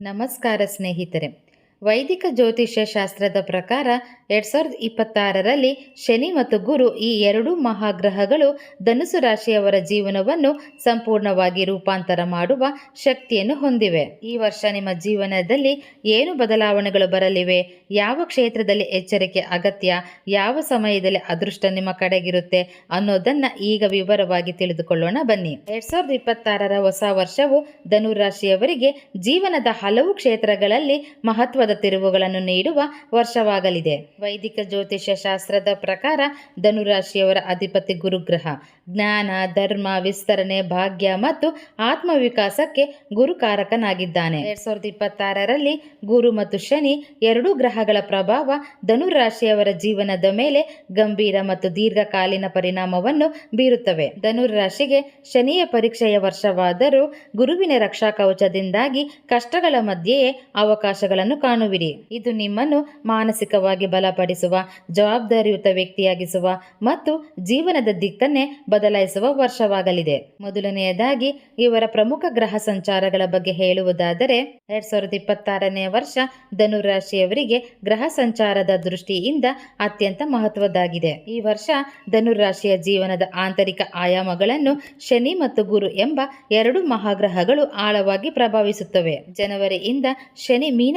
ನಮಸ್ಕಾರ ಸ್ನೇಹಿತರೆ. ವೈದಿಕ ಜ್ಯೋತಿಷ್ಯ ಶಾಸ್ತ್ರದ ಪ್ರಕಾರ ಎರಡ್ ಸಾವಿರದ ಇಪ್ಪತ್ತಾರರಲ್ಲಿ ಶನಿ ಮತ್ತು ಗುರು ಈ ಎರಡೂ ಮಹಾಗ್ರಹಗಳು ಧನುಸು ರಾಶಿಯವರ ಜೀವನವನ್ನು ಸಂಪೂರ್ಣವಾಗಿ ರೂಪಾಂತರ ಮಾಡುವ ಶಕ್ತಿಯನ್ನು ಹೊಂದಿವೆ. ಈ ವರ್ಷ ನಿಮ್ಮ ಜೀವನದಲ್ಲಿ ಏನು ಬದಲಾವಣೆಗಳು ಬರಲಿವೆ? ಯಾವ ಕ್ಷೇತ್ರದಲ್ಲಿ ಎಚ್ಚರಿಕೆ ಅಗತ್ಯ? ಯಾವ ಸಮಯದಲ್ಲಿ ಅದೃಷ್ಟ ನಿಮ್ಮ ಕಡೆಗಿರುತ್ತೆ? ಅನ್ನೋದನ್ನ ಈಗ ವಿವರವಾಗಿ ತಿಳಿದುಕೊಳ್ಳೋಣ. ಬನ್ನಿ. ಎರಡ್ ಸಾವಿರದ ಇಪ್ಪತ್ತಾರರ ಹೊಸ ವರ್ಷವು ಧನುರಾಶಿಯವರಿಗೆ ಜೀವನದ ಹಲವು ಕ್ಷೇತ್ರಗಳಲ್ಲಿ ಮಹತ್ವದ ತಿರುವುಗಳನ್ನು ನೀಡುವ ವರ್ಷವಾಗಲಿದೆ. ವೈದಿಕ ಜ್ಯೋತಿಷ್ಯ ಶಾಸ್ತ್ರದ ಪ್ರಕಾರ ಧನುರಾಶಿಯವರ ಅಧಿಪತಿ ಗುರುಗ್ರಹ, ಜ್ಞಾನ, ಧರ್ಮ, ವಿಸ್ತರಣೆ, ಭಾಗ್ಯ ಮತ್ತು ಆತ್ಮವಿಕಾಸಕ್ಕೆ ಗುರುಕಾರಕನಾಗಿದ್ದಾನೆ. ಎರಡ್ ಸಾವಿರದ ಇಪ್ಪತ್ತಾರರಲ್ಲಿ ಗುರು ಮತ್ತು ಶನಿ ಎರಡೂ ಗ್ರಹಗಳ ಪ್ರಭಾವ ಧನುರಾಶಿಯವರ ಜೀವನದ ಮೇಲೆ ಗಂಭೀರ ಮತ್ತು ದೀರ್ಘಕಾಲೀನ ಪರಿಣಾಮವನ್ನು ಬೀರುತ್ತವೆ. ಧನುರಾಶಿಗೆ ಶನಿಯ ಪರೀಕ್ಷೆಯ ವರ್ಷವಾದರೂ ಗುರುವಿನ ರಕ್ಷಾ ಕವಚದಿಂದಾಗಿ ಕಷ್ಟಗಳ ಮಧ್ಯೆಯೇ ಅವಕಾಶಗಳನ್ನು ಕಾಣುವಿರಿ. ಇದು ನಿಮ್ಮನ್ನು ಮಾನಸಿಕವಾಗಿ ಬಲಪಡಿಸುವ, ಜವಾಬ್ದಾರಿಯುತ ವ್ಯಕ್ತಿಯಾಗಿಸುವ ಮತ್ತು ಜೀವನದ ದಿಕ್ಕನ್ನೇ ಬದಲಾಯಿಸುವ ವರ್ಷವಾಗಲಿದೆ. ಮೊದಲನೆಯದಾಗಿ, ಇವರ ಪ್ರಮುಖ ಗ್ರಹ ಸಂಚಾರಗಳ ಬಗ್ಗೆ ಹೇಳುವುದಾದರೆ, ಎರಡ್ ಸಾವಿರದ ಇಪ್ಪತ್ತಾರನೇ ವರ್ಷ ಧನುರಾಶಿಯವರಿಗೆ ಗ್ರಹ ಸಂಚಾರದ ದೃಷ್ಟಿಯಿಂದ ಅತ್ಯಂತ ಮಹತ್ವದ್ದಾಗಿದೆ. ಈ ವರ್ಷ ಧನುರಾಶಿಯ ಜೀವನದ ಆಂತರಿಕ ಆಯಾಮಗಳನ್ನು ಶನಿ ಮತ್ತು ಗುರು ಎಂಬ ಎರಡು ಮಹಾಗ್ರಹಗಳು ಆಳವಾಗಿ ಪ್ರಭಾವಿಸುತ್ತವೆ. ಜನವರಿಯಿಂದ ಶನಿ ಮೀನ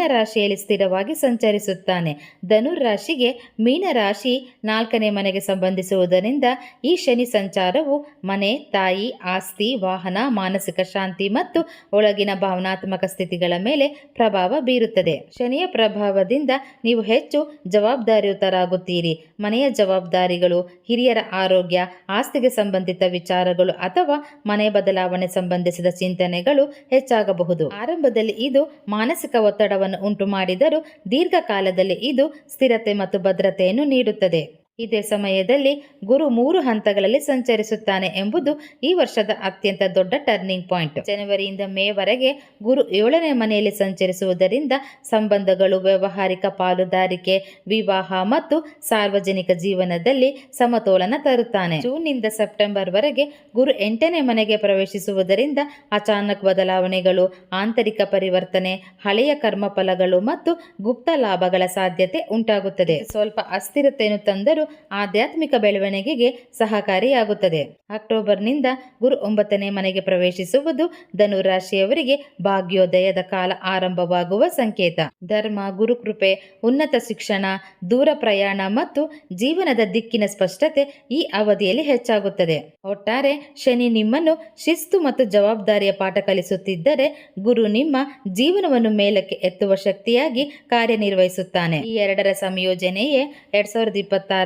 ರಾಶಿಯಲ್ಲಿ ಸ್ಥಿರವಾಗಿ ಸಂಚರಿಸುತ್ತಾನೆ. ಧನುರ್ ರಾಶಿಗೆ ಮೀನ ರಾಶಿ ನಾಲ್ಕನೇ ಮನೆಗೆ ಸಂಬಂಧಿಸುವುದರಿಂದ ಈ ಶನಿ ಸಂಚಾರವು ಮನೆ, ತಾಯಿ, ಆಸ್ತಿ, ವಾಹನ, ಮಾನಸಿಕ ಶಾಂತಿ ಮತ್ತು ಒಳಗಿನ ಭಾವನಾತ್ಮಕ ಸ್ಥಿತಿಗಳ ಮೇಲೆ ಪ್ರಭಾವ ಬೀರುತ್ತದೆ. ಶನಿಯ ಪ್ರಭಾವದಿಂದ ನೀವು ಹೆಚ್ಚು ಜವಾಬ್ದಾರಿಯುತರಾಗುತ್ತೀರಿ. ಮನೆಯ ಜವಾಬ್ದಾರಿಗಳು, ಹಿರಿಯರ ಆರೋಗ್ಯ, ಆಸ್ತಿಗೆ ಸಂಬಂಧಿತ ವಿಚಾರಗಳು ಅಥವಾ ಮನೆ ಬದಲಾವಣೆ ಸಂಬಂಧಿಸಿದ ಚಿಂತನೆಗಳು ಹೆಚ್ಚಾಗಬಹುದು. ಆರಂಭದಲ್ಲಿ ಇದು ಮಾನಸಿಕ ಒತ್ತಡವನ್ನು ಉಂಟು ಮಾಡಿದರೂ ದೀರ್ಘಕಾಲದಲ್ಲಿ ಇದು ಸ್ಥಿರತೆ ಮತ್ತು ಭದ್ರತೆಯನ್ನು ನೀಡುತ್ತದೆ. ಇದೇ ಸಮಯದಲ್ಲಿ ಗುರು ಮೂರು ಹಂತಗಳಲ್ಲಿ ಸಂಚರಿಸುತ್ತಾನೆ ಎಂಬುದು ಈ ವರ್ಷದ ಅತ್ಯಂತ ದೊಡ್ಡ ಟರ್ನಿಂಗ್ ಪಾಯಿಂಟ್ ಜನವರಿಯಿಂದ ಮೇವರೆಗೆ ಗುರು ಏಳನೇ ಮನೆಯಲ್ಲಿ ಸಂಚರಿಸುವುದರಿಂದ ಸಂಬಂಧಗಳು, ವ್ಯಾವಹಾರಿಕ ಪಾಲುದಾರಿಕೆ, ವಿವಾಹ ಮತ್ತು ಸಾರ್ವಜನಿಕ ಜೀವನದಲ್ಲಿ ಸಮತೋಲನ ತರುತ್ತಾನೆ. ಜೂನ್ನಿಂದ ಸೆಪ್ಟೆಂಬರ್ವರೆಗೆ ಗುರು ಎಂಟನೇ ಮನೆಗೆ ಪ್ರವೇಶಿಸುವುದರಿಂದ ಅಚಾನಕ್ ಬದಲಾವಣೆಗಳು, ಆಂತರಿಕ ಪರಿವರ್ತನೆ, ಹಳೆಯ ಕರ್ಮಫಲಗಳು ಮತ್ತು ಗುಪ್ತ ಲಾಭಗಳ ಸಾಧ್ಯತೆ ಉಂಟಾಗುತ್ತದೆ. ಸ್ವಲ್ಪ ಅಸ್ಥಿರತೆಯನ್ನು ತಂದರೂ ಆಧ್ಯಾತ್ಮಿಕ ಬೆಳವಣಿಗೆಗೆ ಸಹಕಾರಿಯಾಗುತ್ತದೆ. ಅಕ್ಟೋಬರ್ನಿಂದ ಗುರು ಒಂಬತ್ತನೇ ಮನೆಗೆ ಪ್ರವೇಶಿಸುವುದು ಧನುರಾಶಿಯವರಿಗೆ ಭಾಗ್ಯೋದಯದ ಕಾಲ ಆರಂಭವಾಗುವ ಸಂಕೇತ. ಧರ್ಮ, ಗುರುಕೃಪೆ, ಉನ್ನತ ಶಿಕ್ಷಣ, ದೂರ ಪ್ರಯಾಣ ಮತ್ತು ಜೀವನದ ದಿಕ್ಕಿನ ಸ್ಪಷ್ಟತೆ ಈ ಅವಧಿಯಲ್ಲಿ ಹೆಚ್ಚಾಗುತ್ತದೆ. ಒಟ್ಟಾರೆ ಶನಿ ನಿಮ್ಮನ್ನು ಶಿಸ್ತು ಮತ್ತು ಜವಾಬ್ದಾರಿಯ ಪಾಠ ಕಲಿಸುತ್ತಿದ್ದರೆ ಗುರು ನಿಮ್ಮ ಜೀವನವನ್ನು ಮೇಲಕ್ಕೆ ಎತ್ತುವ ಶಕ್ತಿಯಾಗಿ ಕಾರ್ಯನಿರ್ವಹಿಸುತ್ತಾನೆ. ಈ ಎರಡರ ಸಂಯೋಜನೆಯೇ ಎರಡ್ ಸಾವಿರದ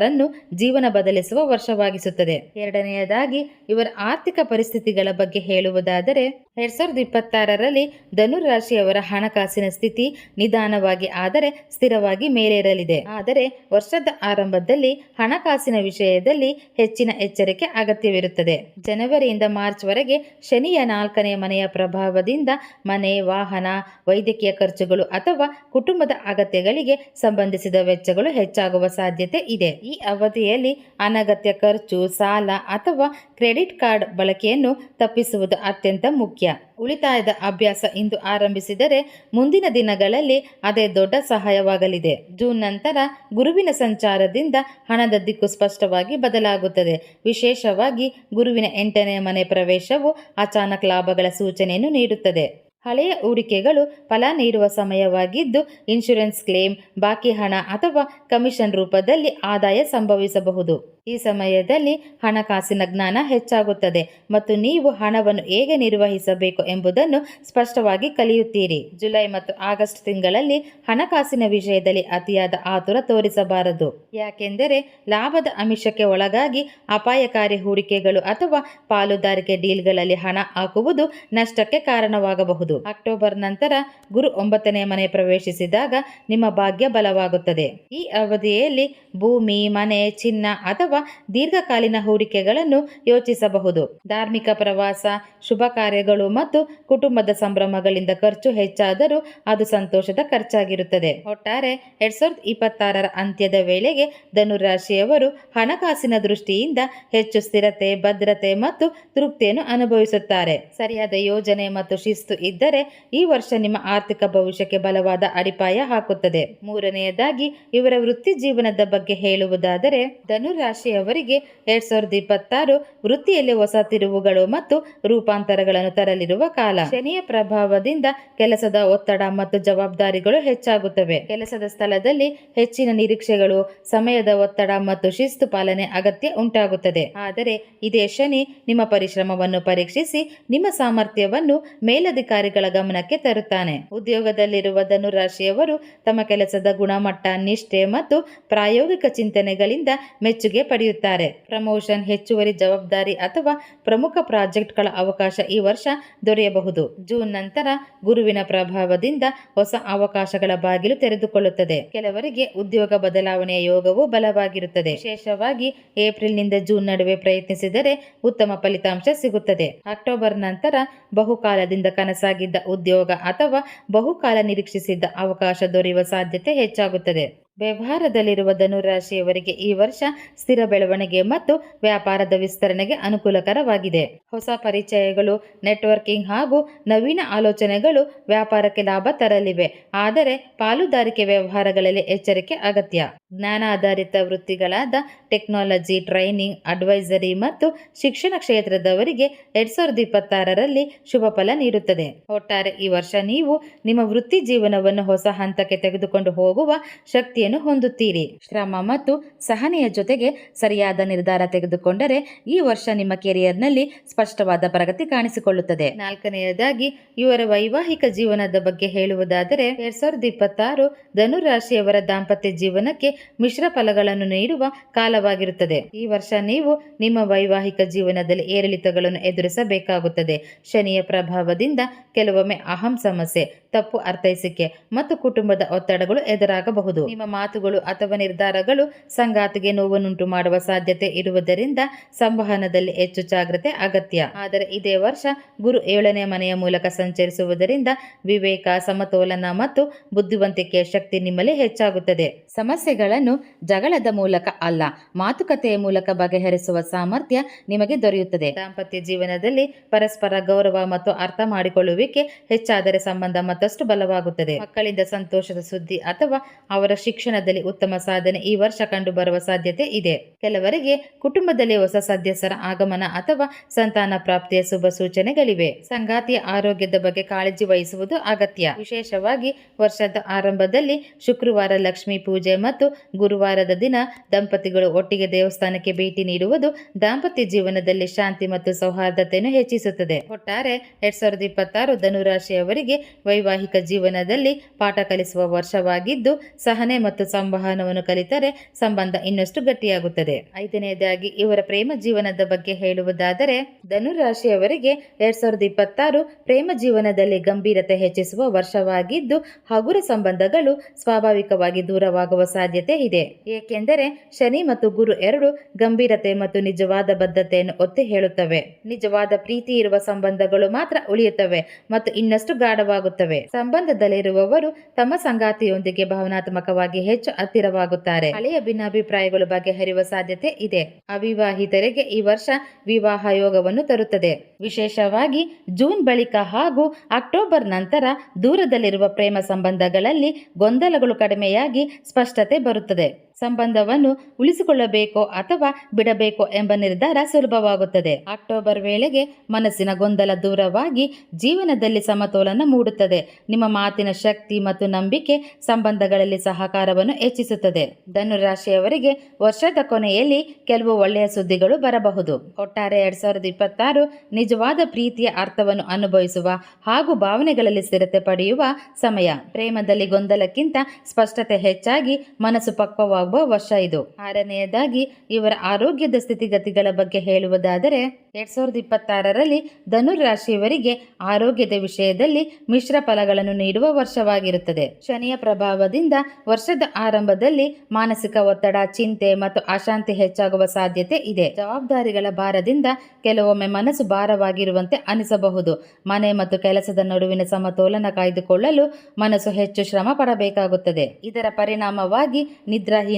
ಇಪ್ಪತ್ತಾರನ್ನು ಜೀವನ ಬದಲಿಸುವ ವರ್ಷವಾಗಿಸುತ್ತದೆ. ಎರಡನೆಯದಾಗಿ, ಇವರ ಆರ್ಥಿಕ ಪರಿಸ್ಥಿತಿಗಳ ಬಗ್ಗೆ ಹೇಳುವುದಾದರೆ, ಎರಡ್ ಸಾವಿರದ ಇಪ್ಪತ್ತಾರರಲ್ಲಿ ಧನುರಾಶಿಯವರ ಹಣಕಾಸಿನ ಸ್ಥಿತಿ ನಿಧಾನವಾಗಿ ಆದರೆ ಸ್ಥಿರವಾಗಿ ಮೇಲೇರಲಿದೆ. ಆದರೆ ವರ್ಷದ ಆರಂಭದಲ್ಲಿ ಹಣಕಾಸಿನ ವಿಷಯದಲ್ಲಿ ಹೆಚ್ಚಿನ ಎಚ್ಚರಿಕೆ ಅಗತ್ಯವಿರುತ್ತದೆ. ಜನವರಿಯಿಂದ ಮಾರ್ಚ್ ವರೆಗೆ ಶನಿಯ ನಾಲ್ಕನೇ ಮನೆಯ ಪ್ರಭಾವದಿಂದ ಮನೆ, ವಾಹನ, ವೈದ್ಯಕೀಯ ಖರ್ಚುಗಳು ಅಥವಾ ಕುಟುಂಬದ ಅಗತ್ಯಗಳಿಗೆ ಸಂಬಂಧಿಸಿದ ವೆಚ್ಚಗಳು ಹೆಚ್ಚಾಗುವ ಸಾಧ್ಯತೆ ಇದೆ. ಈ ಅವಧಿಯಲ್ಲಿ ಅನಗತ್ಯ ಖರ್ಚು, ಸಾಲ ಅಥವಾ ಕ್ರೆಡಿಟ್ ಕಾರ್ಡ್ ಬಳಕೆಯನ್ನು ತಪ್ಪಿಸುವುದು ಅತ್ಯಂತ ಮುಖ್ಯ. ಉಳಿತಾಯದ ಅಭ್ಯಾಸ ಇಂದು ಆರಂಭಿಸಿದರೆ ಮುಂದಿನ ದಿನಗಳಲ್ಲಿ ಅದೇ ದೊಡ್ಡ ಸಹಾಯವಾಗಲಿದೆ. ಜೂನ್ ನಂತರ ಗುರುವಿನ ಸಂಚಾರದಿಂದ ಹಣದ ದಿಕ್ಕು ಸ್ಪಷ್ಟವಾಗಿ ಬದಲಾಗುತ್ತದೆ. ವಿಶೇಷವಾಗಿ ಗುರುವಿನ ಎಂಟನೇ ಮನೆ ಪ್ರವೇಶವು ಅಚಾನಕ್ ಲಾಭಗಳ ಸೂಚನೆಯನ್ನು ನೀಡುತ್ತದೆ. ಹಳೆಯ ಹೂಡಿಕೆಗಳು ಫಲ ನೀಡುವ ಸಮಯವಾಗಿದ್ದು ಇನ್ಶೂರೆನ್ಸ್ ಕ್ಲೇಮ್ ಬಾಕಿ ಹಣ ಅಥವಾ ಕಮಿಷನ್ ರೂಪದಲ್ಲಿ ಆದಾಯ ಸಂಭವಿಸಬಹುದು. ಈ ಸಮಯದಲ್ಲಿ ಹಣಕಾಸಿನ ಜ್ಞಾನ ಹೆಚ್ಚಾಗುತ್ತದೆ ಮತ್ತು ನೀವು ಹಣವನ್ನು ಹೇಗೆ ನಿರ್ವಹಿಸಬೇಕು ಎಂಬುದನ್ನು ಸ್ಪಷ್ಟವಾಗಿ ಕಲಿಯುತ್ತೀರಿ. ಜುಲೈ ಮತ್ತು ಆಗಸ್ಟ್ ತಿಂಗಳಲ್ಲಿ ಹಣಕಾಸಿನ ವಿಷಯದಲ್ಲಿ ಅತಿಯಾದ ಆತುರ ತೋರಿಸಬಾರದು. ಯಾಕೆಂದರೆ ಲಾಭದ ಅಮಿಷಕ್ಕೆ ಒಳಗಾಗಿ ಅಪಾಯಕಾರಿ ಹೂಡಿಕೆಗಳು ಅಥವಾ ಪಾಲುದಾರಿಕೆ ಡೀಲ್ಗಳಲ್ಲಿ ಹಣ ಹಾಕುವುದು ನಷ್ಟಕ್ಕೆ ಕಾರಣವಾಗಬಹುದು. ಅಕ್ಟೋಬರ್ ನಂತರ ಗುರು ಒಂಬತ್ತನೇ ಮನೆ ಪ್ರವೇಶಿಸಿದಾಗ ನಿಮ್ಮ ಭಾಗ್ಯ ಬಲವಾಗುತ್ತದೆ. ಈ ಅವಧಿಯಲ್ಲಿ ಭೂಮಿ, ಮನೆ, ಚಿನ್ನ ಅಥವಾ ಅಥವಾ ದೀರ್ಘಕಾಲೀನ ಹೂಡಿಕೆಗಳನ್ನು ಯೋಚಿಸಬಹುದು. ಧಾರ್ಮಿಕ ಪ್ರವಾಸ, ಶುಭ ಕಾರ್ಯಗಳು ಮತ್ತು ಕುಟುಂಬದ ಸಂಭ್ರಮಗಳಿಂದ ಖರ್ಚು ಹೆಚ್ಚಾದರೂ ಅದು ಸಂತೋಷದ ಖರ್ಚಾಗಿರುತ್ತದೆ. ಒಟ್ಟಾರೆ, ಎರಡ್ ಸಾವಿರದ ಇಪ್ಪತ್ತಾರರ ಅಂತ್ಯದ ವೇಳೆಗೆ ಧನುರಾಶಿಯವರು ಹಣಕಾಸಿನ ದೃಷ್ಟಿಯಿಂದ ಹೆಚ್ಚು ಸ್ಥಿರತೆ, ಭದ್ರತೆ ಮತ್ತು ತೃಪ್ತಿಯನ್ನು ಅನುಭವಿಸುತ್ತಾರೆ. ಸರಿಯಾದ ಯೋಜನೆ ಮತ್ತು ಶಿಸ್ತು ಇದ್ದರೆ ಈ ವರ್ಷ ನಿಮ್ಮ ಆರ್ಥಿಕ ಭವಿಷ್ಯಕ್ಕೆ ಬಲವಾದ ಅಡಿಪಾಯ ಹಾಕುತ್ತದೆ. ಮೂರನೆಯದಾಗಿ, ಇವರ ವೃತ್ತಿ ಜೀವನದ ಬಗ್ಗೆ ಹೇಳುವುದಾದರೆ ಧನುರಾಶಿಯವರಿಗೆ ಎರಡ್ ಸಾವಿರದ ಇಪ್ಪತ್ತಾರು ವೃತ್ತಿಯಲ್ಲಿ ಹೊಸ ತಿರುವುಗಳು ಮತ್ತು ರೂಪಾಂತರಗಳನ್ನು ತರಲಿರುವ ಕಾಲ. ಶನಿಯ ಪ್ರಭಾವದಿಂದ ಕೆಲಸದ ಒತ್ತಡ ಮತ್ತು ಜವಾಬ್ದಾರಿಗಳು ಹೆಚ್ಚಾಗುತ್ತವೆ. ಕೆಲಸದ ಸ್ಥಳದಲ್ಲಿ ಹೆಚ್ಚಿನ ನಿರೀಕ್ಷೆಗಳು, ಸಮಯದ ಒತ್ತಡ ಮತ್ತು ಶಿಸ್ತು ಪಾಲನೆ ಅಗತ್ಯ ಉಂಟಾಗುತ್ತದೆ. ಆದರೆ ಇದೇ ಶನಿ ನಿಮ್ಮ ಪರಿಶ್ರಮವನ್ನು ಪರೀಕ್ಷಿಸಿ, ನಿಮ್ಮ ಸಾಮರ್ಥ್ಯವನ್ನು ಮೇಲಧಿಕಾರಿಗಳ ಗಮನಕ್ಕೆ ತರುತ್ತಾನೆ. ಉದ್ಯೋಗದಲ್ಲಿರುವ ಧನುರಾಶಿಯವರು ತಮ್ಮ ಕೆಲಸದ ಗುಣಮಟ್ಟ, ನಿಷ್ಠೆ ಮತ್ತು ಪ್ರಾಯೋಗಿಕ ಚಿಂತನೆಗಳಿಂದ ಮೆಚ್ಚುಗೆ ಪಡೆಯುತ್ತಾರೆ. ಪ್ರಮೋಷನ್, ಹೆಚ್ಚುವರಿ ಜವಾಬ್ದಾರಿ ಅಥವಾ ಪ್ರಮುಖ ಪ್ರಾಜೆಕ್ಟ್ಗಳ ಅವಕಾಶ ಈ ವರ್ಷ ದೊರೆಯಬಹುದು. ಜೂನ್ ನಂತರ ಗುರುವಿನ ಪ್ರಭಾವದಿಂದ ಹೊಸ ಅವಕಾಶಗಳ ಬಾಗಿಲು ತೆರೆದುಕೊಳ್ಳುತ್ತದೆ. ಕೆಲವರಿಗೆ ಉದ್ಯೋಗ ಬದಲಾವಣೆಯ ಯೋಗವು ಬಲವಾಗಿರುತ್ತದೆ. ವಿಶೇಷವಾಗಿ ಏಪ್ರಿಲ್ನಿಂದ ಜೂನ್ ನಡುವೆ ಪ್ರಯತ್ನಿಸಿದರೆ ಉತ್ತಮ ಫಲಿತಾಂಶ ಸಿಗುತ್ತದೆ. ಅಕ್ಟೋಬರ್ ನಂತರ ಬಹುಕಾಲದಿಂದ ಕನಸಾಗಿದ್ದ ಉದ್ಯೋಗ ಅಥವಾ ಬಹುಕಾಲ ನಿರೀಕ್ಷಿಸಿದ್ದ ಅವಕಾಶ ದೊರೆಯುವ ಸಾಧ್ಯತೆ ಹೆಚ್ಚಾಗುತ್ತದೆ. ವ್ಯವಹಾರದಲ್ಲಿರುವ ಧನುರಾಶಿಯವರಿಗೆ ಈ ವರ್ಷ ಸ್ಥಿರ ಬೆಳವಣಿಗೆ ಮತ್ತು ವ್ಯಾಪಾರದ ವಿಸ್ತರಣೆಗೆ ಅನುಕೂಲಕರವಾಗಿದೆ. ಹೊಸ ಪರಿಚಯಗಳು, ನೆಟ್ವರ್ಕಿಂಗ್ ಹಾಗೂ ನವೀನ ಆಲೋಚನೆಗಳು ವ್ಯಾಪಾರಕ್ಕೆ ಲಾಭ ತರಲಿವೆ. ಆದರೆ ಪಾಲುದಾರಿಕೆ ವ್ಯವಹಾರಗಳಲ್ಲಿ ಎಚ್ಚರಿಕೆ ಅಗತ್ಯ. ಜ್ಞಾನಾಧಾರಿತ ವೃತ್ತಿಗಳಾದ ಟೆಕ್ನಾಲಜಿ, ಟ್ರೈನಿಂಗ್, ಅಡ್ವೈಸರಿ ಮತ್ತು ಶಿಕ್ಷಣ ಕ್ಷೇತ್ರದವರಿಗೆ ಎರಡ್ ಸಾವಿರದ ಇಪ್ಪತ್ತಾರರಲ್ಲಿ ಶುಭ ಫಲ ನೀಡುತ್ತದೆ. ಒಟ್ಟಾರೆ ಈ ವರ್ಷ ನೀವು ನಿಮ್ಮ ವೃತ್ತಿ ಜೀವನವನ್ನು ಹೊಸ ಹಂತಕ್ಕೆ ತೆಗೆದುಕೊಂಡು ಹೋಗುವ ಶಕ್ತಿಯನ್ನು ಹೊಂದುತ್ತೀರಿ. ಶ್ರಮ ಮತ್ತು ಸಹನೆಯ ಜೊತೆಗೆ ಸರಿಯಾದ ನಿರ್ಧಾರ ತೆಗೆದುಕೊಂಡರೆ ಈ ವರ್ಷ ನಿಮ್ಮ ಕೆರಿಯರ್ನಲ್ಲಿ ಸ್ಪಷ್ಟವಾದ ಪ್ರಗತಿ ಕಾಣಿಸಿಕೊಳ್ಳುತ್ತದೆ. ನಾಲ್ಕನೆಯದಾಗಿ, ಇವರ ವೈವಾಹಿಕ ಜೀವನದ ಬಗ್ಗೆ ಹೇಳುವುದಾದರೆ, ಎರಡ್ ಸಾವಿರದ ಇಪ್ಪತ್ತಾರು ಧನುರಾಶಿಯವರ ದಾಂಪತ್ಯ ಜೀವನಕ್ಕೆ ಮಿಶ್ರ ಫಲಗಳನ್ನು ನೀಡುವ ಕಾಲವಾಗಿರುತ್ತದೆ. ಈ ವರ್ಷ ನೀವು ನಿಮ್ಮ ವೈವಾಹಿಕ ಜೀವನದಲ್ಲಿ ಏರಿಳಿತಗಳನ್ನು ಎದುರಿಸಬೇಕಾಗುತ್ತದೆ. ಶನಿಯ ಪ್ರಭಾವದಿಂದ ಕೆಲವೊಮ್ಮೆ ಅಹಂ ಸಮಸ್ಯೆ, ತಪ್ಪು ಅರ್ಥೈಸಿಕೆ ಮತ್ತು ಕುಟುಂಬದ ಒತ್ತಡಗಳು ಎದುರಾಗಬಹುದು. ನಿಮ್ಮ ಮಾತುಗಳು ಅಥವಾ ನಿರ್ಧಾರಗಳು ಸಂಗಾತಿಗೆ ನೋವನ್ನುಂಟು ಮಾಡುವ ಸಾಧ್ಯತೆ ಇರುವುದರಿಂದ ಸಂವಹನದಲ್ಲಿ ಹೆಚ್ಚು ಜಾಗ್ರತೆ ಅಗತ್ಯ. ಆದರೆ ಇದೇ ವರ್ಷ ಗುರು ಏಳನೇ ಮನೆಯ ಮೂಲಕ ಸಂಚರಿಸುವುದರಿಂದ ವಿವೇಕ, ಸಮತೋಲನ ಮತ್ತು ಬುದ್ಧಿವಂತಿಕೆಯ ಶಕ್ತಿ ನಿಮ್ಮಲ್ಲಿ ಹೆಚ್ಚಾಗುತ್ತದೆ. ಸಮಸ್ಯೆಗಳನ್ನು ಜಗಳದ ಮೂಲಕ ಅಲ್ಲ, ಮಾತುಕತೆಯ ಮೂಲಕ ಬಗೆಹರಿಸುವ ಸಾಮರ್ಥ್ಯ ನಿಮಗೆ ದೊರೆಯುತ್ತದೆ. ದಾಂಪತ್ಯ ಜೀವನದಲ್ಲಿ ಪರಸ್ಪರ ಗೌರವ ಮತ್ತು ಅರ್ಥ ಮಾಡಿಕೊಳ್ಳುವಿಕೆ ಹೆಚ್ಚಾದರೆ ಸಂಬಂಧ ಮತ್ತಷ್ಟು ಬಲವಾಗುತ್ತದೆ. ಮಕ್ಕಳಿಂದ ಸಂತೋಷದ ಸುದ್ದಿ ಅಥವಾ ಅವರ ಶಿಕ್ಷಣದಲ್ಲಿ ಉತ್ತಮ ಸಾಧನೆ ಈ ವರ್ಷ ಕಂಡು ಬರುವ ಸಾಧ್ಯತೆ ಇದೆ. ಕೆಲವರಿಗೆ ಕುಟುಂಬದಲ್ಲಿ ಹೊಸ ಸದಸ್ಯರ ಆಗಮನ ಅಥವಾ ಸಂತಾನ ಪ್ರಾಪ್ತಿಯ ಶುಭ ಸೂಚನೆಗಳಿವೆ. ಸಂಗಾತಿಯ ಆರೋಗ್ಯದ ಬಗ್ಗೆ ಕಾಳಜಿ ವಹಿಸುವುದು ಅಗತ್ಯ. ವಿಶೇಷವಾಗಿ ವರ್ಷದ ಆರಂಭದಲ್ಲಿ ಶುಕ್ರವಾರ ಲಕ್ಷ್ಮೀ ಪೂಜೆ ಮತ್ತು ಗುರುವಾರದ ದಿನ ದಂಪತಿಗಳು ಒಟ್ಟಿಗೆ ದೇವಸ್ಥಾನಕ್ಕೆ ಭೇಟಿ ನೀಡುವುದು ದಾಂಪತ್ಯ ಜೀವನದಲ್ಲಿ ಶಾಂತಿ ಮತ್ತು ಸೌಹಾರ್ದತೆಯನ್ನು ಹೆಚ್ಚಿಸುತ್ತದೆ. ಒಟ್ಟಾರೆ ಎರಡ್ ಸಾವಿರದ ಇಪ್ಪತ್ತಾರು ಧನುರಾಶಿಯವರಿಗೆ ವೈವಾಹಿಕ ಜೀವನದಲ್ಲಿ ಪಾಠ ಕಲಿಸುವ ವರ್ಷವಾಗಿದ್ದು, ಸಹನೆ ಮತ್ತು ಸಂವಹನವನ್ನು ಕಲಿತರೆ ಸಂಬಂಧ ಇನ್ನಷ್ಟು ಗಟ್ಟಿಯಾಗುತ್ತದೆ. ಐದನೆಯದಾಗಿ, ಇವರ ಪ್ರೇಮ ಜೀವನದ ಬಗ್ಗೆ ಹೇಳುವುದಾದರೆ, ಧನುರಾಶಿಯವರಿಗೆ ಎರಡ್ ಸಾವಿರದ ಇಪ್ಪತ್ತಾರು ಪ್ರೇಮ ಜೀವನದಲ್ಲಿ ಗಂಭೀರತೆ ಹೆಚ್ಚಿಸುವ ವರ್ಷವಾಗಿದ್ದು, ಹಗುರ ಸಂಬಂಧಗಳು ಸ್ವಾಭಾವಿಕವಾಗಿ ದೂರವಾಗುವ ಸಾಧ್ಯತೆ ಇದೆ. ಏಕೆಂದರೆ ಶನಿ ಮತ್ತು ಗುರು ಎರಡು ಗಂಭೀರತೆ ಮತ್ತು ನಿಜವಾದ ಬದ್ಧತೆಯನ್ನು ಒತ್ತಿ ಹೇಳುತ್ತವೆ. ನಿಜವಾದ ಪ್ರೀತಿ ಇರುವ ಸಂಬಂಧಗಳು ಮಾತ್ರ ಉಳಿಯುತ್ತವೆ ಮತ್ತು ಇನ್ನಷ್ಟು ಗಾಢವಾಗುತ್ತವೆ. ಸಂಬಂಧದಲ್ಲಿರುವವರು ತಮ್ಮ ಸಂಗಾತಿಯೊಂದಿಗೆ ಭಾವನಾತ್ಮಕವಾಗಿ ಹೆಚ್ಚು ಹತ್ತಿರವಾಗುತ್ತಾರೆ. ಹಳೆಯ ಭಿನ್ನಾಭಿಪ್ರಾಯಗಳು ಬಗೆಹರಿಯುವ ಸಾಧ್ಯತೆ ಇದೆ. ಅವಿವಾಹಿತರಿಗೆ ಈ ವರ್ಷ ವಿವಾಹ ಯೋಗವನ್ನು ತರುತ್ತದೆ. ವಿಶೇಷವಾಗಿ ಜೂನ್ ಬಳಿಕ ಹಾಗೂ ಅಕ್ಟೋಬರ್ ನಂತರ ದೂರದಲ್ಲಿರುವ ಪ್ರೇಮ ಸಂಬಂಧಗಳಲ್ಲಿ ಗೊಂದಲಗಳು ಕಡಿಮೆಯಾಗಿ ಸ್ಪಷ್ಟತೆ ಬರುತ್ತದೆ. ಬರುತ್ತದೆ. ಸಂಬಂಧವನ್ನು ಉಳಿಸಿಕೊಳ್ಳಬೇಕೋ ಅಥವಾ ಬಿಡಬೇಕೋ ಎಂಬ ನಿರ್ಧಾರ ಸುಲಭವಾಗುತ್ತದೆ. ಅಕ್ಟೋಬರ್ ವೇಳೆಗೆ ಮನಸ್ಸಿನ ಗೊಂದಲ ದೂರವಾಗಿ ಜೀವನದಲ್ಲಿ ಸಮತೋಲನ ಮೂಡುತ್ತದೆ. ನಿಮ್ಮ ಮಾತಿನ ಶಕ್ತಿ ಮತ್ತು ನಂಬಿಕೆ ಸಂಬಂಧಗಳಲ್ಲಿ ಸಹಕಾರವನ್ನು ಹೆಚ್ಚಿಸುತ್ತದೆ. ಧನುರಾಶಿಯವರಿಗೆ ವರ್ಷದ ಕೊನೆಯಲ್ಲಿ ಕೆಲವು ಒಳ್ಳೆಯ ಸುದ್ದಿಗಳು ಬರಬಹುದು. ಒಟ್ಟಾರೆ ಎರಡ್ ಸಾವಿರದ ಇಪ್ಪತ್ತಾರು ನಿಜವಾದ ಪ್ರೀತಿಯ ಅರ್ಥವನ್ನು ಅನುಭವಿಸುವ ಹಾಗೂ ಭಾವನೆಗಳಲ್ಲಿ ಸ್ಥಿರತೆ ಪಡೆಯುವ ಸಮಯ. ಪ್ರೇಮದಲ್ಲಿ ಗೊಂದಲಕ್ಕಿಂತ ಸ್ಪಷ್ಟತೆ ಹೆಚ್ಚಾಗಿ ಮನಸ್ಸು ಪಕ್ವವಾಗುತ್ತದೆ. ಪ್ರಾರಂಭವಾಗುವ ವರ್ಷ ಇದು. ಆರನೆಯದಾಗಿ, ಇವರ ಆರೋಗ್ಯದ ಸ್ಥಿತಿಗತಿಗಳ ಬಗ್ಗೆ ಹೇಳುವುದಾದರೆ, ಎರಡ್ ಸಾವಿರದ ಇಪ್ಪತ್ತಾರರಲ್ಲಿ ಧನುರ್ ರಾಶಿಯವರಿಗೆ ಆರೋಗ್ಯದ ವಿಷಯದಲ್ಲಿ ಮಿಶ್ರ ಫಲಗಳನ್ನು ನೀಡುವ ವರ್ಷವಾಗಿರುತ್ತದೆ. ಶನಿಯ ಪ್ರಭಾವದಿಂದ ವರ್ಷದ ಆರಂಭದಲ್ಲಿ ಮಾನಸಿಕ ಒತ್ತಡ, ಚಿಂತೆ ಮತ್ತು ಅಶಾಂತಿ ಹೆಚ್ಚಾಗುವ ಸಾಧ್ಯತೆ ಇದೆ. ಜವಾಬ್ದಾರಿಗಳ ಭಾರದಿಂದ ಕೆಲವೊಮ್ಮೆ ಮನಸ್ಸು ಭಾರವಾಗಿರುವಂತೆ ಅನಿಸಬಹುದು. ಮನೆ ಮತ್ತು ಕೆಲಸದ ನಡುವಿನ ಸಮತೋಲನ ಕಾಯ್ದುಕೊಳ್ಳಲು ಮನಸ್ಸು ಹೆಚ್ಚು ಶ್ರಮ ಪಡಬೇಕಾಗುತ್ತದೆ ಇದರ ಪರಿಣಾಮವಾಗಿ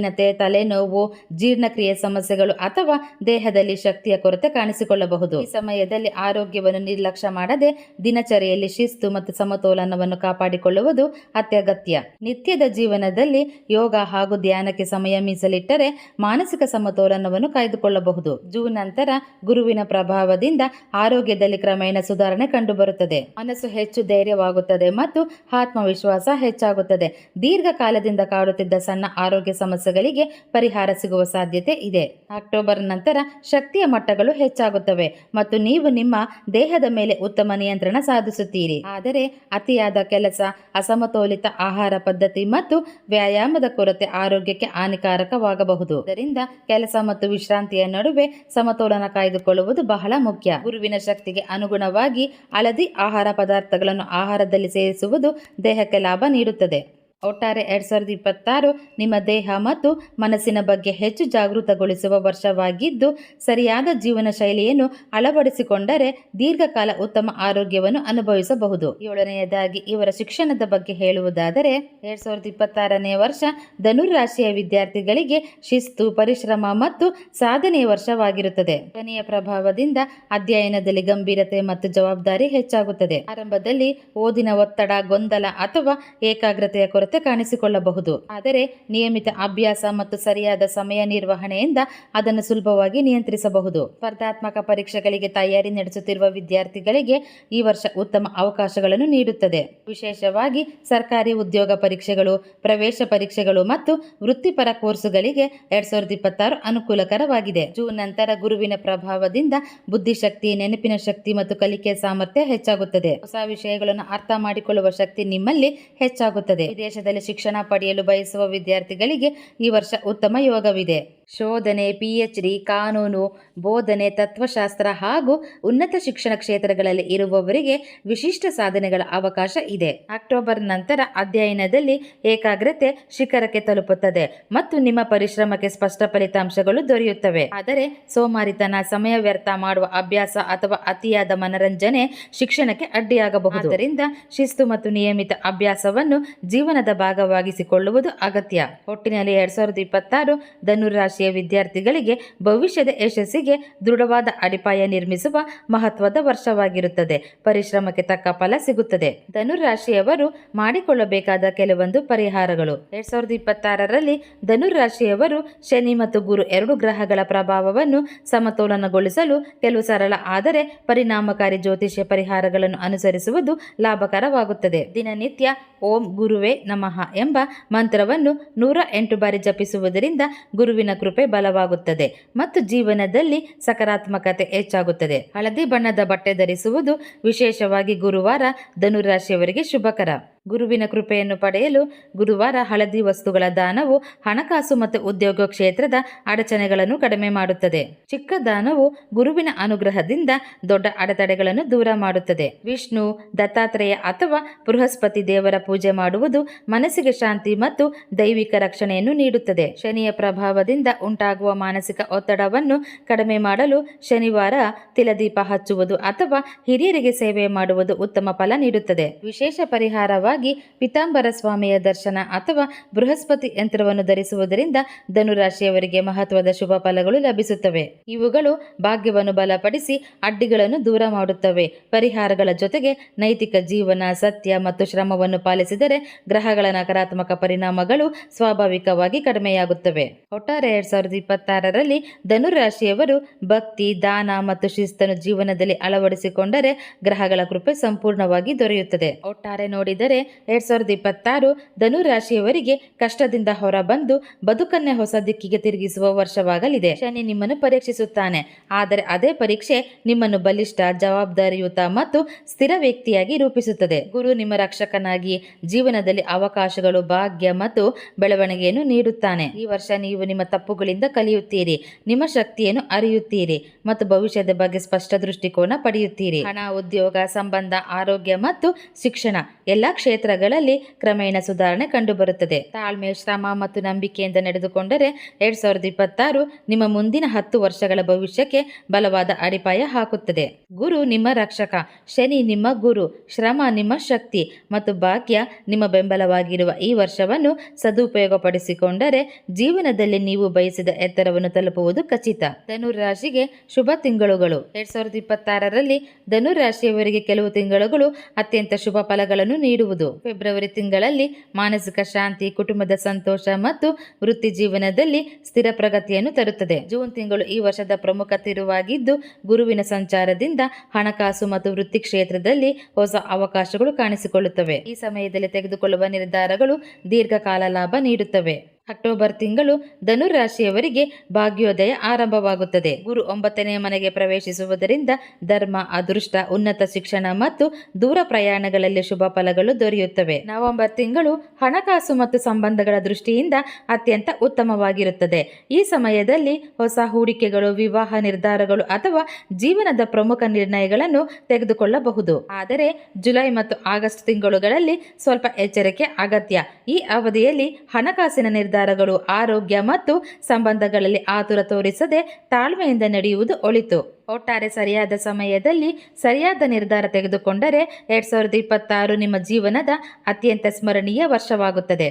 ನಿದ್ರಾಹೀನತೆ ತಲೆನೋವು, ಜೀರ್ಣಕ್ರಿಯೆ ಸಮಸ್ಯೆಗಳು ಅಥವಾ ದೇಹದಲ್ಲಿ ಶಕ್ತಿಯ ಕೊರತೆ ಕಾಣಿಸಿಕೊಳ್ಳಬಹುದು. ಈ ಸಮಯದಲ್ಲಿ ಆರೋಗ್ಯವನ್ನು ನಿರ್ಲಕ್ಷ್ಯ ಮಾಡದೆ ದಿನಚರಿಯಲ್ಲಿ ಶಿಸ್ತು ಮತ್ತು ಸಮತೋಲನವನ್ನು ಕಾಪಾಡಿಕೊಳ್ಳುವುದು ಅತ್ಯಗತ್ಯ. ನಿತ್ಯದ ಜೀವನದಲ್ಲಿ ಯೋಗ ಹಾಗೂ ಧ್ಯಾನಕ್ಕೆ ಸಮಯ ಮೀಸಲಿಟ್ಟರೆ ಮಾನಸಿಕ ಸಮತೋಲನವನ್ನು ಕಾಯ್ದುಕೊಳ್ಳಬಹುದು. ಜೂನ್ ನಂತರ ಗುರುವಿನ ಪ್ರಭಾವದಿಂದ ಆರೋಗ್ಯದಲ್ಲಿ ಕ್ರಮೇಣ ಸುಧಾರಣೆ ಕಂಡುಬರುತ್ತದೆ. ಮನಸ್ಸು ಹೆಚ್ಚು ಧೈರ್ಯವಾಗುತ್ತದೆ ಮತ್ತು ಆತ್ಮವಿಶ್ವಾಸ ಹೆಚ್ಚಾಗುತ್ತದೆ. ದೀರ್ಘಕಾಲದಿಂದ ಕಾಡುತ್ತಿದ್ದ ಸಣ್ಣ ಆರೋಗ್ಯ ಸಮಸ್ಯೆಗಳಿಗೆ ಪರಿಹಾರ ಸಿಗುವ ಸಾಧ್ಯತೆ ಇದೆ. ಅಕ್ಟೋಬರ್ ನಂತರ ಶಕ್ತಿಯ ಮಟ್ಟಗಳು ಹೆಚ್ಚಾಗುತ್ತವೆ ಮತ್ತು ನೀವು ನಿಮ್ಮ ದೇಹದ ಮೇಲೆ ಉತ್ತಮ ನಿಯಂತ್ರಣ ಸಾಧಿಸುತ್ತೀರಿ. ಆದರೆ ಅತಿಯಾದ ಕೆಲಸ, ಅಸಮತೋಲಿತ ಆಹಾರ ಪದ್ಧತಿ ಮತ್ತು ವ್ಯಾಯಾಮದ ಕೊರತೆ ಆರೋಗ್ಯಕ್ಕೆ ಹಾನಿಕಾರಕವಾಗಬಹುದು. ಇದರಿಂದ ಕೆಲಸ ಮತ್ತು ವಿಶ್ರಾಂತಿಯ ನಡುವೆ ಸಮತೋಲನ ಕಾಯ್ದುಕೊಳ್ಳುವುದು ಬಹಳ ಮುಖ್ಯ. ಗುರುವಿನ ಶಕ್ತಿಗೆ ಅನುಗುಣವಾಗಿ ಹಳದಿ ಆಹಾರ ಪದಾರ್ಥಗಳನ್ನು ಆಹಾರದಲ್ಲಿ ಸೇರಿಸುವುದು ದೇಹಕ್ಕೆ ಲಾಭ ನೀಡುತ್ತದೆ. ಒಟ್ಟಾರೆ ಎರಡ್ ಸಾವಿರದ ಇಪ್ಪತ್ತಾರು ನಿಮ್ಮ ದೇಹ ಮತ್ತು ಮನಸ್ಸಿನ ಬಗ್ಗೆ ಹೆಚ್ಚು ಜಾಗೃತಗೊಳಿಸುವ ವರ್ಷವಾಗಿದ್ದು, ಸರಿಯಾದ ಜೀವನ ಶೈಲಿಯನ್ನು ಅಳವಡಿಸಿಕೊಂಡರೆ ದೀರ್ಘಕಾಲ ಉತ್ತಮ ಆರೋಗ್ಯವನ್ನು ಅನುಭವಿಸಬಹುದು. ಏಳನೆಯದಾಗಿ ಇವರ ಶಿಕ್ಷಣದ ಬಗ್ಗೆ ಹೇಳುವುದಾದರೆ, ಎರಡ್ ಸಾವಿರದ ಇಪ್ಪತ್ತಾರನೇ ವರ್ಷ ಧನುರ್ ರಾಶಿಯ ವಿದ್ಯಾರ್ಥಿಗಳಿಗೆ ಶಿಸ್ತು, ಪರಿಶ್ರಮ ಮತ್ತು ಸಾಧನೆಯ ವರ್ಷವಾಗಿರುತ್ತದೆ. ಧನಿಯ ಪ್ರಭಾವದಿಂದ ಅಧ್ಯಯನದಲ್ಲಿ ಗಂಭೀರತೆ ಮತ್ತು ಜವಾಬ್ದಾರಿ ಹೆಚ್ಚಾಗುತ್ತದೆ. ಆರಂಭದಲ್ಲಿ ಓದಿನ ಒತ್ತಡ, ಗೊಂದಲ ಅಥವಾ ಏಕಾಗ್ರತೆಯ ಕೊರತೆ ಕಾಣಿಸಿಕೊಳ್ಳಬಹುದು. ಆದರೆ ನಿಯಮಿತ ಅಭ್ಯಾಸ ಮತ್ತು ಸರಿಯಾದ ಸಮಯ ನಿರ್ವಹಣೆಯಿಂದ ಅದನ್ನು ಸುಲಭವಾಗಿ ನಿಯಂತ್ರಿಸಬಹುದು. ಸ್ಪರ್ಧಾತ್ಮಕ ಪರೀಕ್ಷೆಗಳಿಗೆ ತಯಾರಿ ನಡೆಸುತ್ತಿರುವ ವಿದ್ಯಾರ್ಥಿಗಳಿಗೆ ಈ ವರ್ಷ ಉತ್ತಮ ಅವಕಾಶಗಳನ್ನು ನೀಡುತ್ತದೆ. ವಿಶೇಷವಾಗಿ ಸರ್ಕಾರಿ ಉದ್ಯೋಗ ಪರೀಕ್ಷೆಗಳು, ಪ್ರವೇಶ ಪರೀಕ್ಷೆಗಳು ಮತ್ತು ವೃತ್ತಿಪರ ಕೋರ್ಸುಗಳಿಗೆ ಎರಡ್ ಸಾವಿರದ ಇಪ್ಪತ್ತಾರು ಅನುಕೂಲಕರವಾಗಿದೆ. ಜೂನ್ ನಂತರ ಗುರುವಿನ ಪ್ರಭಾವದಿಂದ ಬುದ್ಧಿಶಕ್ತಿ, ನೆನಪಿನ ಶಕ್ತಿ ಮತ್ತು ಕಲಿಕೆ ಸಾಮರ್ಥ್ಯ ಹೆಚ್ಚಾಗುತ್ತದೆ. ಹೊಸ ವಿಷಯಗಳನ್ನು ಅರ್ಥ ಮಾಡಿಕೊಳ್ಳುವ ಶಕ್ತಿ ನಿಮ್ಮಲ್ಲಿ ಹೆಚ್ಚಾಗುತ್ತದೆ. ವಿದೇಶದಲ್ಲಿ ಶಿಕ್ಷಣ ಪಡೆಯಲು ಬಯಸುವ ವಿದ್ಯಾರ್ಥಿಗಳಿಗೆ ಈ ವರ್ಷ ಉತ್ತಮ ಯೋಗವಿದೆ. ಶೋಧನೆ ಪಿಎಚ್ ಡಿ ಕಾನೂನು, ಬೋಧನೆ, ತತ್ವಶಾಸ್ತ್ರ ಹಾಗೂ ಉನ್ನತ ಶಿಕ್ಷಣ ಕ್ಷೇತ್ರಗಳಲ್ಲಿ ಇರುವವರಿಗೆ ವಿಶಿಷ್ಟ ಸಾಧನೆಗಳ ಅವಕಾಶ ಇದೆ. ಅಕ್ಟೋಬರ್ ನಂತರ ಅಧ್ಯಯನದಲ್ಲಿ ಏಕಾಗ್ರತೆ ಶಿಖರಕ್ಕೆ ತಲುಪುತ್ತದೆ ಮತ್ತು ನಿಮ್ಮ ಪರಿಶ್ರಮಕ್ಕೆ ಸ್ಪಷ್ಟ ಫಲಿತಾಂಶಗಳು ದೊರೆಯುತ್ತವೆ. ಆದರೆ ಸೋಮಾರಿತನ, ಸಮಯ ವ್ಯರ್ಥ ಮಾಡುವ ಅಭ್ಯಾಸ ಅಥವಾ ಅತಿಯಾದ ಮನರಂಜನೆ ಶಿಕ್ಷಣಕ್ಕೆ ಅಡ್ಡಿಯಾಗಬಹುದು. ಆದ್ದರಿಂದ ಶಿಸ್ತು ಮತ್ತು ನಿಯಮಿತ ಅಭ್ಯಾಸವನ್ನು ಜೀವನದ ಭಾಗವಾಗಿಸಿಕೊಳ್ಳುವುದು ಅಗತ್ಯ. ಒಟ್ಟಿನಲ್ಲಿ ಎರಡ್ ಸಾವಿರದ ಇಪ್ಪತ್ತಾರು ಧನುರ್ ರಾಶಿಯ ವಿದ್ಯಾರ್ಥಿಗಳಿಗೆ ಭವಿಷ್ಯದ ಯಶಸ್ಸಿಗೆ ದೃಢವಾದ ಅಡಿಪಾಯ ನಿರ್ಮಿಸುವ ಮಹತ್ವದ ವರ್ಷವಾಗಿರುತ್ತದೆ. ಪರಿಶ್ರಮಕ್ಕೆ ತಕ್ಕ ಫಲ ಸಿಗುತ್ತದೆ. ಧನುರ್ ರಾಶಿಯವರು ಮಾಡಿಕೊಳ್ಳಬೇಕಾದ ಕೆಲವೊಂದು ಪರಿಹಾರಗಳು. ಎರಡ್ ಸಾವಿರದ ಇಪ್ಪತ್ತಾರರಲ್ಲಿ ಧನುರ್ ರಾಶಿಯವರು ಶನಿ ಮತ್ತು ಗುರು ಎರಡು ಗ್ರಹಗಳ ಪ್ರಭಾವವನ್ನು ಸಮತೋಲನಗೊಳಿಸಲು ಕೆಲವು ಸರಳ ಆದರೆ ಪರಿಣಾಮಕಾರಿ ಜ್ಯೋತಿಷ್ಯ ಪರಿಹಾರಗಳನ್ನು ಅನುಸರಿಸುವುದು ಲಾಭಕರವಾಗುತ್ತದೆ. ದಿನನಿತ್ಯ ಓಂ ಗುರುವೇ ನಮಃ ಎಂಬ ಮಂತ್ರವನ್ನು ನೂರ ಎಂಟು ಬಾರಿ ಜಪಿಸುವುದರಿಂದ ಗುರುವಿನ ಕೃಪೆ ಬಲವಾಗುತ್ತದೆ ಮತ್ತು ಜೀವನದಲ್ಲಿ ಸಕಾರಾತ್ಮಕತೆ ಹೆಚ್ಚಾಗುತ್ತದೆ. ಹಳದಿ ಬಣ್ಣದ ಬಟ್ಟೆ ಧರಿಸುವುದು ವಿಶೇಷವಾಗಿ ಗುರುವಾರ ಧನುರಾಶಿಯವರಿಗೆ ಶುಭಕರ. ಗುರುವಿನ ಕೃಪೆಯನ್ನು ಪಡೆಯಲು ಗುರುವಾರ ಹಳದಿ ವಸ್ತುಗಳ ದಾನವು, ಹಣಕಾಸು ಮತ್ತು ಉದ್ಯೋಗ ಕ್ಷೇತ್ರದ ಅಡಚಣೆಗಳನ್ನು ಕಡಿಮೆ ಮಾಡುತ್ತದೆ. ಚಿಕ್ಕ ದಾನವು ಗುರುವಿನ ಅನುಗ್ರಹದಿಂದ ದೊಡ್ಡ ಅಡೆತಡೆಗಳನ್ನು ದೂರ ಮಾಡುತ್ತದೆ. ವಿಷ್ಣು, ದತ್ತಾತ್ರೇಯ ಅಥವಾ ಬೃಹಸ್ಪತಿ ದೇವರ ಪೂಜೆ ಮಾಡುವುದು ಮನಸ್ಸಿಗೆ ಶಾಂತಿ ಮತ್ತು ದೈವಿಕ ರಕ್ಷಣೆಯನ್ನು ನೀಡುತ್ತದೆ. ಶನಿಯ ಪ್ರಭಾವದಿಂದ ಉಂಟಾಗುವ ಮಾನಸಿಕ ಒತ್ತಡವನ್ನು ಕಡಿಮೆ ಮಾಡಲು ಶನಿವಾರ ತಿಲದೀಪ ಹಚ್ಚುವುದು ಅಥವಾ ಹಿರಿಯರಿಗೆ ಸೇವೆ ಮಾಡುವುದು ಉತ್ತಮ ಫಲ ನೀಡುತ್ತದೆ. ವಿಶೇಷ ಪರಿಹಾರವಾಗಿ ಪಿತಾಂಬರ ಸ್ವಾಮಿಯ ದರ್ಶನ ಅಥವಾ ಬೃಹಸ್ಪತಿ ಯಂತ್ರವನ್ನು ಧರಿಸುವುದರಿಂದ ಧನುರಾಶಿಯವರಿಗೆ ಮಹತ್ವದ ಶುಭ ಫಲಗಳು ಲಭಿಸುತ್ತವೆ. ಇವುಗಳು ಭಾಗ್ಯವನ್ನು ಬಲಪಡಿಸಿ ಅಡ್ಡಿಗಳನ್ನು ದೂರ ಮಾಡುತ್ತವೆ. ಪರಿಹಾರಗಳ ಜೊತೆಗೆ ನೈತಿಕ ಜೀವನ, ಸತ್ಯ ಮತ್ತು ಶ್ರಮವನ್ನು ಪಾಲಿಸಿದರೆ ಗ್ರಹಗಳ ನಕಾರಾತ್ಮಕ ಪರಿಣಾಮಗಳು ಸ್ವಾಭಾವಿಕವಾಗಿ ಕಡಿಮೆಯಾಗುತ್ತವೆ. ಒಟ್ಟಾರೆ ಎರಡ್ ಸಾವಿರದ ಇಪ್ಪತ್ತಾರರಲ್ಲಿ ಧನುರಾಶಿಯವರು ಭಕ್ತಿ, ದಾನ ಮತ್ತು ಶಿಸ್ತನ್ನು ಜೀವನದಲ್ಲಿ ಅಳವಡಿಸಿಕೊಂಡರೆ ಗ್ರಹಗಳ ಕೃಪೆ ಸಂಪೂರ್ಣವಾಗಿ ದೊರೆಯುತ್ತದೆ. ಒಟ್ಟಾರೆ ನೋಡಿದರೆ ಅಂದರೆ ಎರಡ್ ಸಾವಿರದ ಇಪ್ಪತ್ತಾರು ಧನುರಾಶಿಯವರಿಗೆ ಕಷ್ಟದಿಂದ ಹೊರಬಂದು ಬದುಕನ್ನೇ ಹೊಸ ದಿಕ್ಕಿಗೆ ತಿರುಗಿಸುವ ವರ್ಷವಾಗಲಿದೆ. ಶನಿ ನಿಮ್ಮನ್ನು ಪರೀಕ್ಷಿಸುತ್ತಾನೆ. ಆದರೆ ಅದೇ ಪರೀಕ್ಷೆ ನಿಮ್ಮನ್ನು ಬಲಿಷ್ಠ, ಜವಾಬ್ದಾರಿಯುತ ಮತ್ತು ಸ್ಥಿರ ವ್ಯಕ್ತಿಯಾಗಿ ರೂಪಿಸುತ್ತದೆ. ಗುರು ನಿಮ್ಮ ರಕ್ಷಕನಾಗಿ ಜೀವನದಲ್ಲಿ ಅವಕಾಶಗಳು, ಭಾಗ್ಯ ಮತ್ತು ಬೆಳವಣಿಗೆಯನ್ನು ನೀಡುತ್ತಾನೆ. ಈ ವರ್ಷ ನೀವು ನಿಮ್ಮ ತಪ್ಪುಗಳಿಂದ ಕಲಿಯುತ್ತೀರಿ. ನಿಮ್ಮ ಶಕ್ತಿಯನ್ನು ಅರಿಯುತ್ತೀರಿ ಮತ್ತು ಭವಿಷ್ಯದ ಬಗ್ಗೆ ಸ್ಪಷ್ಟ ದೃಷ್ಟಿಕೋನ ಪಡೆಯುತ್ತೀರಿ. ಹಣ, ಉದ್ಯೋಗ, ಸಂಬಂಧ, ಆರೋಗ್ಯ ಮತ್ತು ಶಿಕ್ಷಣ, ಎಲ್ಲಾ ಕ್ಷೇತ್ರಗಳಲ್ಲಿ ಕ್ರಮೇಣ ಸುಧಾರಣೆ ಕಂಡುಬರುತ್ತದೆ. ತಾಳ್ಮೆ, ಶ್ರಮ ಮತ್ತು ನಂಬಿಕೆಯಿಂದ ನಡೆದುಕೊಂಡರೆ ಎರಡ್ ಸಾವಿರದ ಇಪ್ಪತ್ತಾರು ನಿಮ್ಮ ಮುಂದಿನ ಹತ್ತು ವರ್ಷಗಳ ಭವಿಷ್ಯಕ್ಕೆ ಬಲವಾದ ಅಡಿಪಾಯ ಹಾಕುತ್ತದೆ. ಗುರು ನಿಮ್ಮ ರಕ್ಷಕ, ಶನಿ ನಿಮ್ಮ ಗುರು, ಶ್ರಮ ನಿಮ್ಮ ಶಕ್ತಿ ಮತ್ತು ಭಾಗ್ಯ ನಿಮ್ಮ ಬೆಂಬಲವಾಗಿರುವ ಈ ವರ್ಷವನ್ನು ಸದುಪಯೋಗಪಡಿಸಿಕೊಂಡರೆ ಜೀವನದಲ್ಲಿ ನೀವು ಬಯಸಿದ ಎತ್ತರವನ್ನು ತಲುಪುವುದು ಖಚಿತ. ಧನುರಾಶಿಗೆ ಶುಭ ತಿಂಗಳುಗಳು. ಎರಡ್ ಸಾವಿರದ ಇಪ್ಪತ್ತಾರರಲ್ಲಿ ಧನುರಾಶಿಯವರಿಗೆ ಕೆಲವು ತಿಂಗಳುಗಳು ಅತ್ಯಂತ ಶುಭ ಫಲಗಳನ್ನು ನೀಡುವುದು. ಫೆಬ್ರವರಿ ತಿಂಗಳಲ್ಲಿ ಮಾನಸಿಕ ಶಾಂತಿ, ಕುಟುಂಬದ ಸಂತೋಷ ಮತ್ತು ವೃತ್ತಿ ಜೀವನದಲ್ಲಿ ಸ್ಥಿರ ಪ್ರಗತಿಯನ್ನು ತರುತ್ತದೆ. ಜೂನ್ ತಿಂಗಳು ಈ ವರ್ಷದ ಪ್ರಮುಖ ತಿರುವಾಗಿದ್ದು, ಗುರುವಿನ ಸಂಚಾರದಿಂದ ಹಣಕಾಸು ಮತ್ತು ವೃತ್ತಿ ಕ್ಷೇತ್ರದಲ್ಲಿ ಹೊಸ ಅವಕಾಶಗಳು ಕಾಣಿಸಿಕೊಳ್ಳುತ್ತವೆ. ಈ ಸಮಯದಲ್ಲಿ ತೆಗೆದುಕೊಳ್ಳುವ ನಿರ್ಧಾರಗಳು ದೀರ್ಘಕಾಲ ಲಾಭ ನೀಡುತ್ತವೆ. ಅಕ್ಟೋಬರ್ ತಿಂಗಳು ಧನುರಾಶಿಯವರಿಗೆ ಭಾಗ್ಯೋದಯ ಆರಂಭವಾಗುತ್ತದೆ. ಗುರು ಒಂಬತ್ತನೇ ಮನೆಗೆ ಪ್ರವೇಶಿಸುವುದರಿಂದ ಧರ್ಮ, ಅದೃಷ್ಟ, ಉನ್ನತ ಶಿಕ್ಷಣ ಮತ್ತು ದೂರ ಪ್ರಯಾಣಗಳಲ್ಲಿ ಶುಭ ಫಲಗಳು ದೊರೆಯುತ್ತವೆ. ನವೆಂಬರ್ ತಿಂಗಳು ಹಣಕಾಸು ಮತ್ತು ಸಂಬಂಧಗಳ ದೃಷ್ಟಿಯಿಂದ ಅತ್ಯಂತ ಉತ್ತಮವಾಗಿರುತ್ತದೆ. ಈ ಸಮಯದಲ್ಲಿ ಹೊಸ ಹೂಡಿಕೆಗಳು, ವಿವಾಹ ನಿರ್ಧಾರಗಳು ಅಥವಾ ಜೀವನದ ಪ್ರಮುಖ ನಿರ್ಣಯಗಳನ್ನು ತೆಗೆದುಕೊಳ್ಳಬಹುದು. ಆದರೆ ಜುಲೈ ಮತ್ತು ಆಗಸ್ಟ್ ತಿಂಗಳುಗಳಲ್ಲಿ ಸ್ವಲ್ಪ ಎಚ್ಚರಿಕೆ ಅಗತ್ಯ. ಈ ಅವಧಿಯಲ್ಲಿ ಹಣಕಾಸಿನ ನಿರ್ಧಾರಗಳು ಆರೋಗ್ಯ ಮತ್ತು ಸಂಬಂಧಗಳಲ್ಲಿ ಆತುರ ತೋರಿಸದೆ ತಾಳ್ಮೆಯಿಂದ ನಡೆಯುವುದು ಒಳಿತು. ಒಟ್ಟಾರೆ ಸರಿಯಾದ ಸಮಯದಲ್ಲಿ ಸರಿಯಾದ ನಿರ್ಧಾರ ತೆಗೆದುಕೊಂಡರೆ ಎರಡ್ ಸಾವಿರದ ಇಪ್ಪತ್ತಾರು ನಿಮ್ಮ ಜೀವನದ ಅತ್ಯಂತ ಸ್ಮರಣೀಯ ವರ್ಷವಾಗುತ್ತದೆ.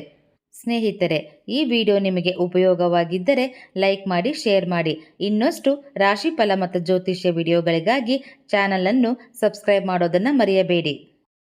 ಸ್ನೇಹಿತರೆ, ಈ ವಿಡಿಯೋ ನಿಮಗೆ ಉಪಯೋಗವಾಗಿದ್ದರೆ ಲೈಕ್ ಮಾಡಿ, ಶೇರ್ ಮಾಡಿ. ಇನ್ನಷ್ಟು ರಾಶಿಫಲ ಮತ್ತು ಜ್ಯೋತಿಷ್ಯ ವಿಡಿಯೋಗಳಿಗಾಗಿ ಚಾನಲನ್ನು ಸಬ್ಸ್ಕ್ರೈಬ್ ಮಾಡೋದನ್ನು ಮರೆಯಬೇಡಿ.